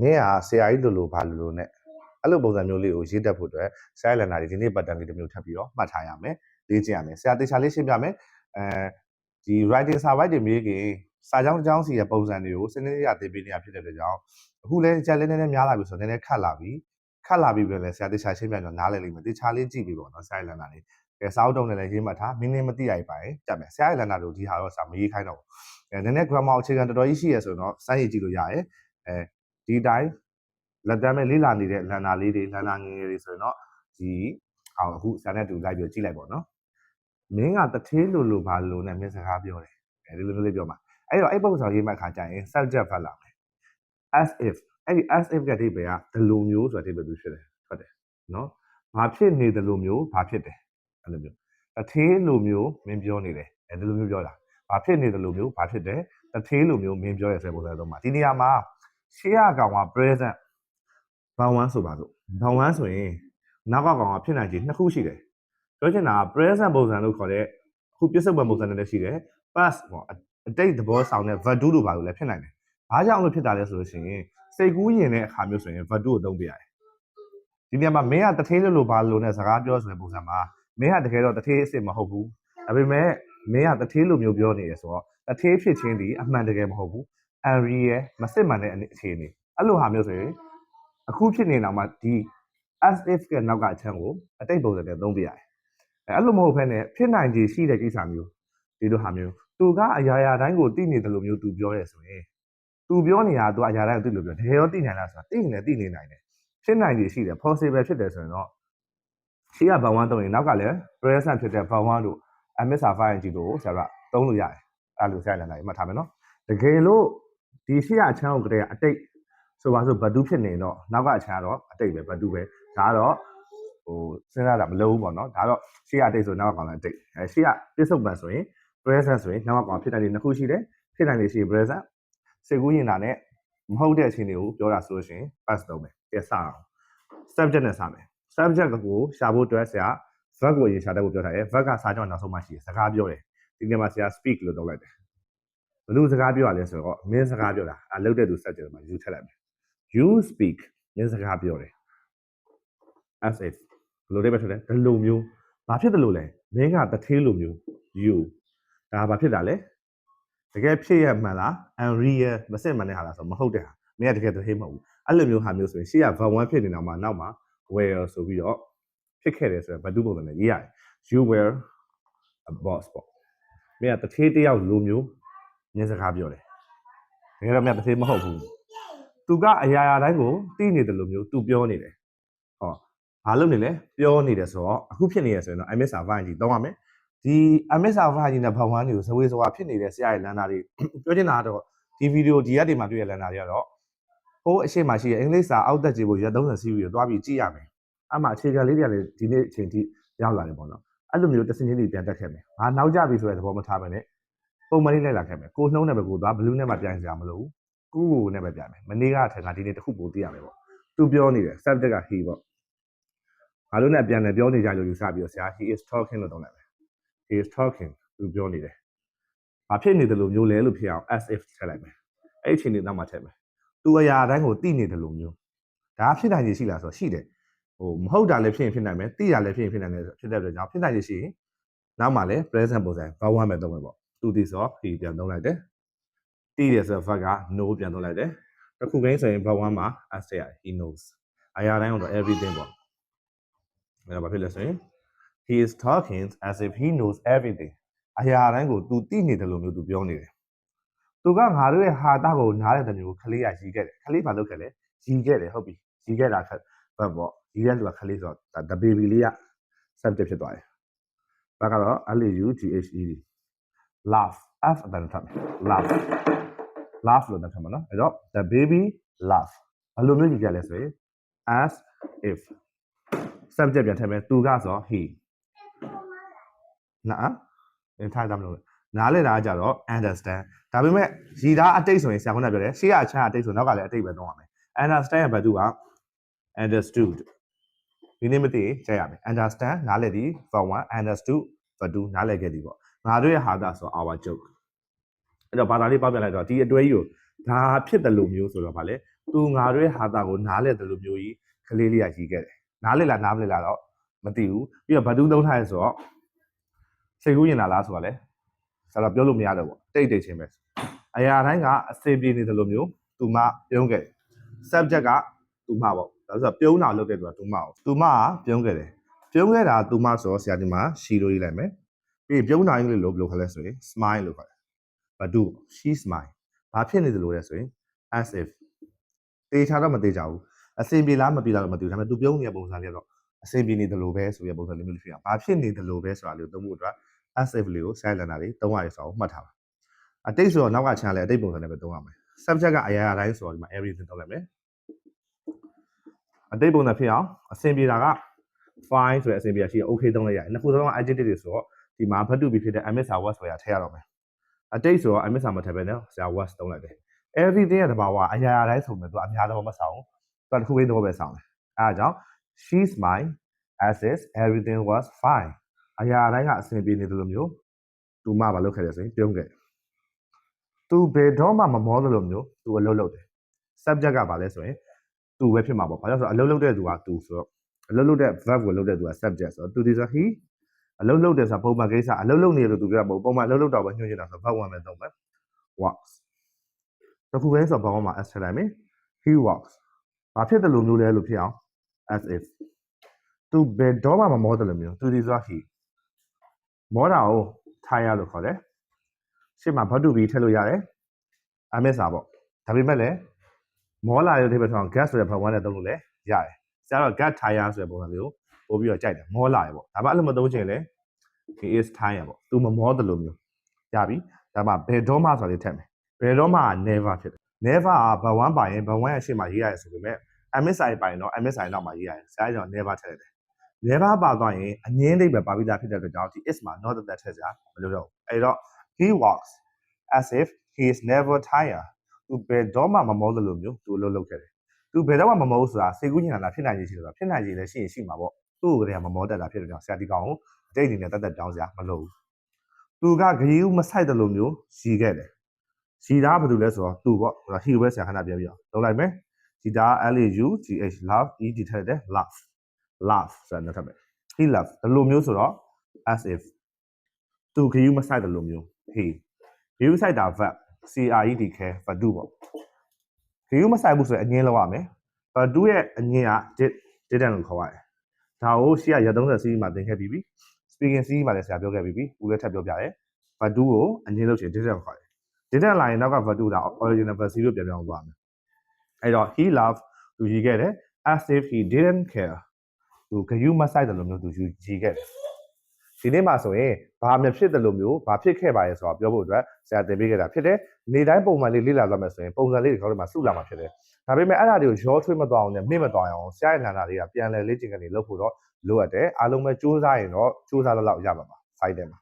မင်းကဆရာကြီးလိုလိုဘာလိုလိုနဲ့အဲ့လိုပုံစံမျိုးလေးကိုရေးတတ်ဖို့အတွက်ဆရာလန်နာတွေဒီနေ့ပတ်တန်လေးတစ်မျိုးထပ်ပြီးတော့မှတ်ထားရမယ်လေ့ကျင့်ရမယ်ဆရာတေချာလေးရှင်းပြမယ်အဲဒီ writing survey တွေမြေးခင်စာကြောင်းတစ်ကြောင်းစီရဲ့ပုံစံတွေကိုစနစ်ရသိပေးနေရဖြစ်တဲ့အတွက်ကြောင့်အခုလဲချက်လေးနည်းနည်းများလာပြီဆိုတော့နည်းနည်းခတ်လာပြီခတ်လာပြီပဲလဲဆရာတေချာရှင်းပြတော့နားလည်လိမ့်မယ်တေချာလေးကြည့်ပြီးပေါ့နော်ဆရာလန်နာလေးကဲစာအုပ်တုံးနဲ့လည်းရေးမှတ်ထားမင်းမင်းမသိရပါရင်တက်မယ်ဆရာလန်နာတို့ဒီဟာတော့စာမရေးခိုင်းတော့ဘူးအဲနည်းနည်း grammar အခြေခံတော်တော်ကြီးရှိရဆိုတော့စမ်းရည်ကြည့်လို့ရတယ်အဲ ဒီတိုင်းလက်တမ်းမဲ့လေးလာနေတဲ့လန်နာလေးတွေလန်နာငယ်ငယ်တွေဆိုရင်တော့ဒီအောင်အခုဆရာနဲ့တူလိုက်ပြီးကြည့်လိုက်ပေါ့နော်မင်းကတထေးလိုလိုဘာလိုနဲ့မင်းစကားပြောတယ်အဲဒီလိုမျိုးလေးပြောမှာအဲ့တော့အဲ့ပုံစံရေးမှတ်ခါကြရင် subject ဖတ်လာမယ် as if အဲ့ဒီ as if ကတိပဲကဒီလိုမျိုးဆိုတဲ့အတိတ်ပဲဖြစ်တယ်ဟုတ်တယ်နော်ဘာဖြစ်နေတယ်လို့မျိုးဘာဖြစ်တယ်အဲ့လိုမျိုးတထေးလိုမျိုးမင်းပြောနေတယ်အဲဒီလိုမျိုးပြောတာဘာဖြစ်နေတယ်လို့မျိုးဘာဖြစ်တယ်တထေးလိုမျိုးမင်းပြောရတဲ့ပုံစံတော့မှာဒီနေရာမှာ ရှေ့ကကောင်က present ဘောင်1ဆိုပါစို့ဘောင်1ဆိုရင်နောက်ကကောင်ကဖြစ်နိုင်ခြေနှစ်ခုရှိတယ်ပြောချင်တာက present ပုံစံလို့ခေါ်တဲ့အခုပြစ္ဆုတ်ပံပုံစံနဲ့လည်းရှိတယ် past ပေါ့အတိတ်သဘောဆောင်တဲ့ verb လို့ပါလို့လည်းဖြစ်နိုင်တယ်ဘာကြောင့်လို့ဖြစ်တာလဲဆိုလို့ရှိရင်စိတ်ကူးရင်တဲ့အခါမျိုးဆိုရင် verb ကိုသုံးပြရတယ်ဒီနေရာမှာမင်းကတထေးလို့လို့ဘာလို့နဲ့စကားပြောဆိုတဲ့ပုံစံမှာမင်းကတကယ်တော့တထေးအစ်စ်မဟုတ်ဘူးဒါပေမဲ့မင်းကတထေးလိုမျိုးပြောနေရဆိုတော့တထေးဖြစ်ချင်းဒီအမှန်တကယ်မဟုတ်ဘူး unreal မစစ်မှန်တဲ့အခြေအနေအဲ့လိုဟာမျိုးဆိုရင်အခုဖြစ်နေတာမှာဒီ as if ကနောက်ကအချမ်းကိုအတိတ်ပုံစံနဲ့သုံးပြရတယ်အဲအဲ့လိုမဟုတ်ဘဲနဲ့ဖြစ်နိုင်ခြေရှိတဲ့ကိစ္စမျိုးဒီလိုဟာမျိုးသူကအရာရာတိုင်းကိုသိနေတယ်လို့မျိုးသူပြောရဲဆိုရင်သူပြောနေတာသူအရာတိုင်းကိုသိလို့ပြောတကယ်ရောသိနိုင်လားဆိုတာသိနေတယ်သိနေနိုင်တယ်ဖြစ်နိုင်ခြေရှိတယ် possible ဖြစ်တယ်ဆိုရင်တော့ရှိရဘဝန်းတုံးရင်နောက်ကလည်း present ဖြစ်တဲ့ဘဝန်းတို့ MSR file ကြီးတို့ဆရာကသုံးလို့ရတယ်အဲ့လိုဆရာလည်းနိုင်မှတ်ထားမယ်နော်တကယ်လို့ ဒီရှိရအချမ်းကိုကတည်းကအတိတ်ဆိုပါစို့ဘဒုဖြစ်နေတော့နောက်ကအချမ်းကတော့အတိတ်ပဲဘဒုပဲဒါကတော့ဟိုစဉ်းစားတာမလုံးဘူးပေါ့နော်ဒါတော့ရှိရအတိတ်ဆိုနောက်ကကောင်လည်းအတိတ်အဲရှိရပြစ္ဆုတ်ပံဆိုရင် present ဆိုရင်နောက်ကကောင်ဖြစ်နိုင်တယ်နှစ်ခုရှိတယ်ဖြစ်နိုင်တယ်ရှိရင် present စေကူးရင်တာနဲ့မဟုတ်တဲ့အချိန်တွေကိုပြောတာဆိုလို့ရှိရင် past သုံးမယ်ပြစအောင် subject နဲ့စမယ် subject ကိုရှာဖို့အတွက်ဆရာ verb ကိုရေးရှာတဲ့ကိုပြောထားတယ် verb ကစာကြောင်းနောက်ဆုံးမှရှိတယ်စကားပြောတယ်ဒီနေ့မှာဆရာ speak လို့သုံးလိုက်တယ်ဘယ် လိုစကားပြောရလဲဆိုတော့မင်းစကားပြောတာအလုပ်တဲ့သူ subject မှာ you ထည့်လိုက်မယ် you speak မင်းစကားပြောတယ် as if ဘယ်လိုလဲပဲထည့်တယ်ဒီလိုမျိုးဘာဖြစ်တယ်လို့လဲမင်းကတထေးလိုမျိုး you ဒါဘာဖြစ်တာလဲတကယ်ဖြစ်ရမှန်လား unreal မစစ်မှန်တဲ့ဟာလားဆိုမဟုတ်တဲ့ဟာမင်းကတကယ်တထေးမဟုတ်ဘူးအဲ့လိုမျိုးဟာမျိုးဆိုရင်ရှေ့က verb 1ဖြစ်နေတာမှာနောက်မှာ where ဆိုပြီးတော့ဖြစ်ခဲ့တယ်ဆိုတော့ဘတ်တူပုံစံနဲ့ရေးရတယ် you were a boss ပေါ့မင်းကတထေးတယောက်လိုမျိုး ညစကားပြောတယ်တကယ်တော့မင်းကတထေးမဟုတ်ဘူးသူကအရာရာတိုင်းကိုသိနေတယ်လို့မျိုးသူပြောနေတယ်ဟောဘာလုပ်နေလဲပြောနေတယ်ဆိုတော့အခုဖြစ်နေရဆိုရင်တော့ I miss our vibe ကြီးတောင်းရမယ်ဒီ I miss our vibe ကြီးနဲ့ဘောင်ဝမ်းတွေကိုဇဝေဇဝါဖြစ်နေတဲ့ဆရာရဲ့လမ်းသားတွေပြောချင်တာကတော့ဒီဗီဒီယိုဒီရက်တွေမှာတွေ့ရလမ်းသားတွေကတော့ဟိုးအရှိမရှိရဲ့အင်္ဂလိပ်စာအောက်တက်ကြည့်ဖို့ရက်30စီးပြီးတော့တွားပြီးကြည့်ရမယ်အမှအခြေခံလေးတွေကလည်းဒီနေ့အချိန်ထိရောက်လာတယ်ပေါ့နော်အဲ့လိုမျိုးတစင်းချင်းတွေပြန်တက်ခဲ့မယ်။ငါနောက်ကျပြီဆိုတဲ့သဘောမထားဘဲနဲ့ ပုံမှန်လေးလိုက်လာခဲ့မယ်။ကိုနှုံးနဲ့ပဲကိုသွားဘလူးနဲ့မှပြန်စရာမလိုဘူး။ကူကိုနဲ့ပဲပြန်မယ်။မနေ့ကထက်ငါဒီနေ့တစ်ခုပိုသိရမယ်ပေါ့။သူပြောနေတယ် subject က he ပေါ့။ငါတို့နဲ့ပြန်လည်းပြောနေကြလို့ယူဆပြီးတော့ဆရာ he is talking လို့တောင်းလိုက်မယ်။ he is talking သူပြောနေတယ်။ဘာဖြစ်နေတယ်လို့မျိုးလဲလို့ဖြစ်အောင် as if ထည့်လိုက်မယ်။အဲ့ဒီအချိန်လေးနောက်မှထည့်မယ်။သူအရာတိုင်းကိုသိနေတယ်လို့မျိုး။ဒါဖြစ်နိုင်ခြေရှိလားဆိုတော့ရှိတယ်။ဟိုမဟုတ်တာလည်းဖြစ်ရင်ဖြစ်နိုင်မယ်သိတာလည်းဖြစ်ရင်ဖြစ်နိုင်တယ်ဖြစ်တဲ့အတွက်ကြောင့်ဖြစ်နိုင်ခြေရှိရင်နောက်မှလည်း present ပုံစံဘာဝမဲ့သုံးမယ်ပေါ့ သူဒီဆို he ပြန်သုံးလိုက်တယ်သိတယ်ဆိုတော့ verb က know ပြန်သုံးလိုက်တယ်တစ်ခုကိန်းဆိုရင်ဘာဝမှာ as ရ he knows အရာတိုင်းတော့ everything ပေါ့အဲ့ဒါဘာဖြစ်လဲဆိုရင် he is talking as if he knows everything အရာတိုင်းကို तू သိနေတယ်လို့မျိုး तू ပြောနေတယ်သူကငါတို့ရဲ့ဟာတာကိုနားတဲ့တမျိုးခလေးကရီခဲ့တယ်ခလေးဘာလုပ်ခဲ့လဲရီခဲ့တယ်ဟုတ်ပြီရီခဲ့တာခက်ဘတ်ပေါ့ရီတဲ့လူကခလေးဆိုတော့ဒါ baby လေးက subject ဖြစ်သွားတယ်ဘာကတော့ L U G H E D laugh f အတန်ထပ်မယ် laugh laugh လို့ထပ်မှာနော်အဲ့တော့ the baby laugh ဘယ်လိုမျိုးကြီးကြလဲဆိုရင် as if subject ပြန်ထည့်မယ်သူကဆို he နာအင်းထားတာမလို့နားလဲတာကကြတော့ understand ဒါပေမဲ့ရည်သားအတိတ်ဆိုရင်ဆရာကပြောတယ်ရှေ့ကအချမ်းအတိတ်ဆိုနောက်ကလည်းအတိတ်ပဲသုံးရမယ် understand ဘယ်သူက understood ဒီနေ့မသိကြရမယ် understand နားလည်သည် for one understood for two နားလည်ခဲ့သည်ပေါ့ ငါတို့ရဲ့ဟာသာဆို our joke အဲ့တော့ဘာသာလေးပေါက်ပြလိုက်တော့ဒီအတွဲကြီးကိုဒါဖြစ်တယ်လို့မျိုးဆိုတော့ဗာလေသူငါတို့ရဲ့ဟာတာကိုနားလဲတယ်လို့မျိုးကြီးကလေးလေးကကြီးခဲ့တယ်နားလဲလားနားမလဲလားတော့မသိဘူးပြီးတော့ဘဒူးသုံးထားရဲဆိုတော့စိတ်ကူးရင်လာလားဆိုတော့လေဆိုတော့ပြောလို့မရတော့ဘူးတိတ်တိတ်ချင်းပဲအရာတိုင်းကအစေပြေနေတယ်လို့မျိုးသူမပြုံးခဲ့တယ် subject ကသူမပေါ့ဒါဆိုတော့ပြုံးတာလုပ်တဲ့သူကသူမပေါ့သူမကပြုံးခဲ့တယ်ပြုံးခဲ့တာသူမဆိုတော့ဆရာဒီမှာရှီလို့ရေးလိုက်မယ် ပြီးရင်ပြုံးတာအင်္ဂလိပ်လို့ဘယ်လိုခေါ်လဲဆိုရင် smile လို့ခေါ်တယ်ဘဒူ she smile ဘာဖြစ်နေတယ်လို့လဲဆိုရင် as if တေချာတော့မတေချာဘူးအစင်ပြေလားမပြေလားတော့မသိဘူးဒါပေမဲ့သူပြုံးနေတဲ့ပုံစံလေးကတော့အစင်ပြေနေတယ်လို့ပဲဆိုတဲ့ပုံစံလေးမျိုးလေးဖြစ်အောင်ဘာဖြစ်နေတယ်လို့ပဲဆိုတာလေးကိုသုံးဖို့အတွက် as if လေးကို silent တာလေးသုံးရတယ်ဆိုတော့မှတ်ထားပါအတိတ်ဆိုတော့နောက်ကချမ်းလဲအတိတ်ပုံစံနဲ့ပဲသုံးရမယ် subject ကအရာရာတိုင်းဆိုတော့ဒီမှာ everything သုံးလိုက်မယ်အတိတ်ပုံစံဖြစ်အောင်အစင်ပြေတာက fine ဆိုတဲ့အစင်ပြေတာရှိတယ် okay သုံးလိုက်ရတယ်နှစ်ခုသုံးက adjective တွေဆိုတော့ ဒီမှာ verb to be ဖြစ်တဲ့ ms was ဆိုတာထည့်ရတော့မယ်အတိတ်ဆိုတော့ ms မထည့်ပဲနဲ့ဆရာ was သုံးလိုက်တယ် everything ရဲ့တဘာဝအရာရာတိုင်းဆိုမယ်သူအများတော့မဆောင်ဘူးသူတစ်ခုလေးတော့ပဲဆောင်တယ်အဲဒါကြောင့် she's mine as is everything was fine အရာတိုင်းကအဆင်ပြေနေတယ်လို့မျိုးသူမမလုပ်ခဲ့တယ်ဆိုရင်ပြုံးခဲ့သူဘယ်တော့မှမမောသလိုမျိုးသူအလုပ်လုပ်တယ် subject ကဘာလဲဆိုရင်သူပဲဖြစ်မှာပေါ့ဘာလို့လဲဆိုတော့အလုပ်လုပ်တဲ့သူကသူဆိုတော့အလုပ်လုပ်တဲ့ verb ကိုလုပ်တဲ့သူက subject ဆိုတော့သူဒီဆို he အလုပ်လုပ်တယ်ဆိုတာပုံမှန်ကိစ္စအလုပ်လုပ်နေလို့သူပြောတာမဟုတ်ပုံမှန်အလုပ်လုပ်တော့ပဲညွှန်ချင်တာဆိုတော့ verb 1ပဲသုံးမယ် walks တခုပဲဆိုတော့ဘာမှမ as ထည့်လိုက်မယ် he walks ဘာဖြစ်တယ်လို့မျိုးလဲလို့ဖြစ်အောင် as if သူဘယ်တော့မှမမောတယ်လို့မျိုးသူဒီဆို he မောတာကိုထားရလို့ခေါ်တယ်ရှေ့မှာ verb to be ထည့်လို့ရတယ်အမက်စာပေါ့ဒါပေမဲ့လည်းမောလာရုပ်ထိပ်ပဲထောင်း gas ဆိုတဲ့ verb 1နဲ့သုံးလို့လည်းရတယ် ဆရာတော့ gas tire ဆိုတဲ့ပုံစံမျိုးပို့ပြီးတော့ကြိုက်တယ်မောလာရပေါ့ဒါပေမဲ့အဲ့လိုမသုံးချင်လေ he is tire ပေါ့သူမမောတယ်လို့မျိုးရပြီဒါမှဘယ်တော့မှဆိုလေးထည့်မယ်ဘယ်တော့မှ never ဖြစ်တယ် never ကဘ1ပိုင်ရင်ဘ1ရဲ့ရှေ့မှာရေးရတယ်ဆိုပေမဲ့ MSI ပိုင်တော့ MSI နောက်မှာရေးရတယ်ဆရာကြောင့် never ထည့်တယ် never ပါသွားရင်အငင်းတိတ်ပဲပါပြီးသားဖြစ်တဲ့အတွက်ကြောင့်ဒီ is မှာ not that ထည့်စရာမလိုတော့ဘူးအဲ့တော့ he walks as if he is never tired သူဘယ်တော့မှမမောသလိုမျိုးသူအလုပ်လုပ်ခဲ့တယ် သူဘယ်တော့မှမမောဆိုတာစေကူးညင်လာဖြစ်နိုင်ရည်ရှိတယ်ဆိုတာဖြစ်နိုင်ရည်လည်းရှိရင်ရှိမှာပေါ့သူ့ကိုယ်ကလေးကမမောတတ်တာဖြစ်တဲ့ကြောင့်ဆရာဒီကောင်ကိုအတိတ်အနေနဲ့တတ်တတ်တောင်းစရာမလိုဘူးသူကဂရီးမဆိုင်တယ်လို့မျိုးရှိခဲ့တယ်စီတာဘာလို့လဲဆိုတော့သူပေါ့ဟိုဟီပဲဆရာခဏပြန်ပြီးတော့လုံးလိုက်မယ်စီတာ L A U G H love E D ထည့်တယ် love love ဆိုတာနောက်ထပ်မယ် he love ဒီလိုမျိုးဆိုတော့ as if သူခယူမဆိုင်တယ်လို့မျိုး he ခယူဆိုင်တာ verb C R E D K verb 2ပေါ့ ခယူမဆိုင်ဘူးဆိုရင်အငင်းလောက်ရမယ် verb 2ရဲ့အငင်းက did didn't လို့ခေါ်ရတယ်ဒါကိုရှေ့ကရ30စီးမှာသင်ခဲ့ပြီးပြီ speaking စီးမှာလည်းဆရာပြောခဲ့ပြီးပြီဦးလည်းထပ်ပြောပြတယ် verb 2ကိုအငင်းလို့ချင် didn't ခေါ်တယ် didn't လာရင်နောက်က verb 2ဒါ original verb 0ပြန်ပြောင်းသွားမယ်အဲ့တော့ he loved သူရည်ခဲ့တယ် as if he didn't care သူဂယုမဆိုင်တယ်လို့မျိုးသူယူရည်ခဲ့တယ် ဒီနေ့မှာဆိုရင်ဘာမှဖြစ်တယ်လို့မျိုးဘာဖြစ်ခဲ့ပါရဲ့ဆိုတော့ပြောဖို့အတွက်ဆရာတင်ပေးခဲ့တာဖြစ်တယ်နေတိုင်းပုံမှန်လေးလေ့လာသွားမယ်ဆိုရင်ပုံစံလေးတွေခေါင်းထဲမှာစုလာမှာဖြစ်တယ်ဒါပေမဲ့အဲ့ဒါတွေကိုရောထွေးမသွားအောင်နဲ့မြင့်မသွားအောင်ဆရာရဲ့ဌာနတွေကပြန်လည်လေ့ကျင့်ခန်းတွေလုပ်ဖို့တော့လိုအပ်တယ်အားလုံးပဲစူးစမ်းရင်တော့စူးစမ်းတော့လောက်ရမှာပါ site ထဲမှာ